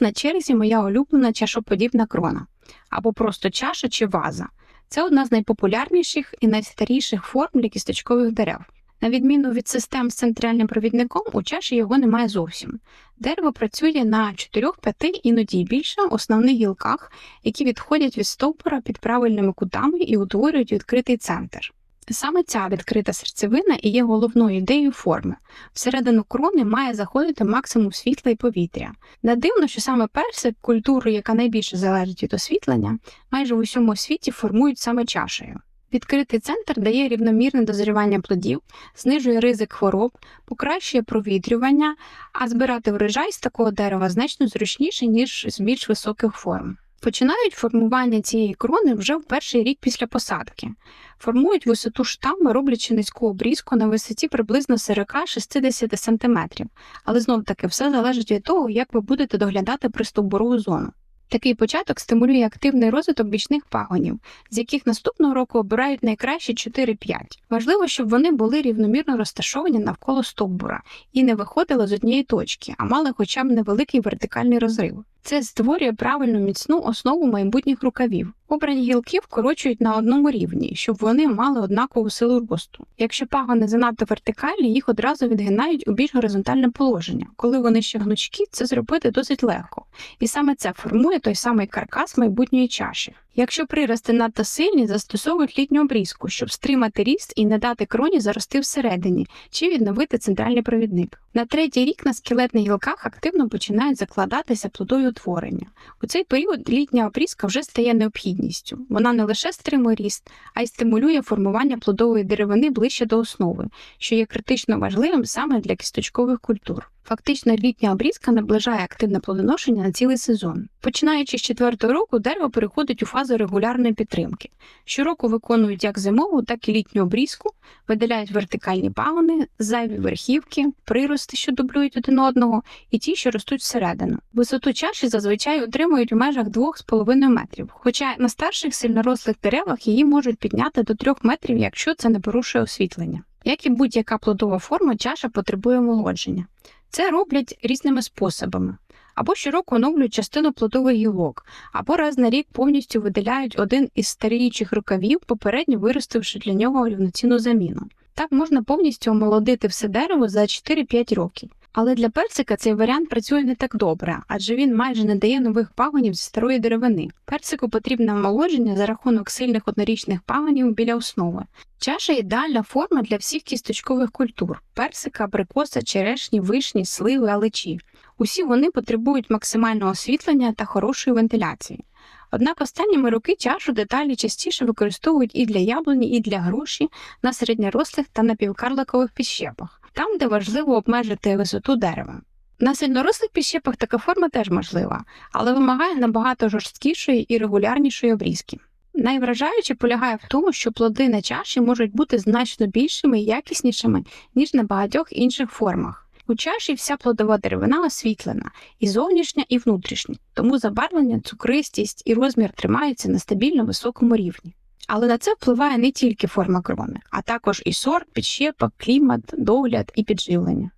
на черзі моя улюблена чашоподібна крона або просто чаша чи ваза. Це одна з найпопулярніших і найстаріших форм для кісточкових дерев. На відміну від систем з центральним провідником, у чаші його немає зовсім. Дерево працює на 4-5, іноді більше основних гілках, які відходять від стовбура під правильними кутами і утворюють відкритий центр. Саме ця відкрита серцевина і є головною ідеєю форми. Всередину крони має заходити максимум світла і повітря. Не дивно, що саме персик, культуру, яка найбільше залежить від освітлення, майже в усьому світі формують саме чашею. Відкритий центр дає рівномірне дозрівання плодів, знижує ризик хвороб, покращує провітрювання, а збирати врожай з такого дерева значно зручніше, ніж з більш високих форм. Починають формування цієї крони вже в перший рік після посадки. Формують висоту штаму, роблячи низьку обрізку на висоті приблизно 40-60 см. Але знов таки все залежить від того, як ви будете доглядати пристовбурову зону. Такий початок стимулює активний розвиток бічних пагонів, з яких наступного року обирають найкращі 4-5. Важливо, щоб вони були рівномірно розташовані навколо стовбура і не виходили з однієї точки, а мали хоча б невеликий вертикальний розрив. Це створює правильну міцну основу майбутніх рукавів. Обрані гілки вкорочують на одному рівні, щоб вони мали однакову силу росту. Якщо пагони занадто вертикальні, їх одразу відгинають у більш горизонтальне положення. Коли вони ще гнучкі, це зробити досить легко. І саме це формує той самий каркас майбутньої чаші. Якщо прирости надто сильні, застосовують літню обрізку, щоб стримати ріст і не дати кроні зарости всередині чи відновити центральний провідник. На третій рік на скелетних гілках активно починають закладатися плодові утворення. У цей період літня обрізка вже стає необхідністю. Вона не лише стримує ріст, а й стимулює формування плодової деревини ближче до основи, що є критично важливим саме для кісточкових культур. Фактично, літня обрізка наближає активне плодоношення на цілий сезон. Починаючи з четвертого року, дерево переходить у фазу регулярної підтримки. Щороку виконують як зимову, так і літню обрізку, видаляють вертикальні пагони, зайві верхівки, прирости, що дублюють один одного, і ті, що ростуть всередину. Висоту чаші зазвичай утримують у межах 2,5 метрів, хоча на старших сильнорослих деревах її можуть підняти до 3 метрів, якщо це не порушує освітлення. Як і будь-яка плодова форма, чаша потребує омолодження. Це роблять різними способами. Або щороку оновлюють частину плодових гілок, або раз на рік повністю видаляють один із старіючих рукавів, попередньо виростивши для нього рівноцінну заміну. Так можна повністю омолодити все дерево за 4-5 років. Але для персика цей варіант працює не так добре, адже він майже не дає нових пагонів зі старої деревини. Персику потрібне омолодження за рахунок сильних однорічних пагонів біля основи. Чаша ідеальна форма для всіх кісточкових культур персика, абрикоса, черешні, вишні, сливи, алечі. Усі вони потребують максимального освітлення та хорошої вентиляції. Однак останніми роки чашу деталі частіше використовують і для яблуні, і для груші на середньорослих та напівкарликових підщепах там, де важливо обмежити висоту дерева. На сильнорослих підщепах така форма теж можлива, але вимагає набагато жорсткішої і регулярнішої обрізки. Найвражаюче полягає в тому, що плоди на чаші можуть бути значно більшими і якіснішими, ніж на багатьох інших формах. У чаші вся плодова деревина освітлена, і зовнішня, і внутрішня, тому забарвлення, цукристість і розмір тримаються на стабільно високому рівні. Але на це впливає не тільки форма крони, а також і сорт, підщепа, клімат, догляд і підживлення.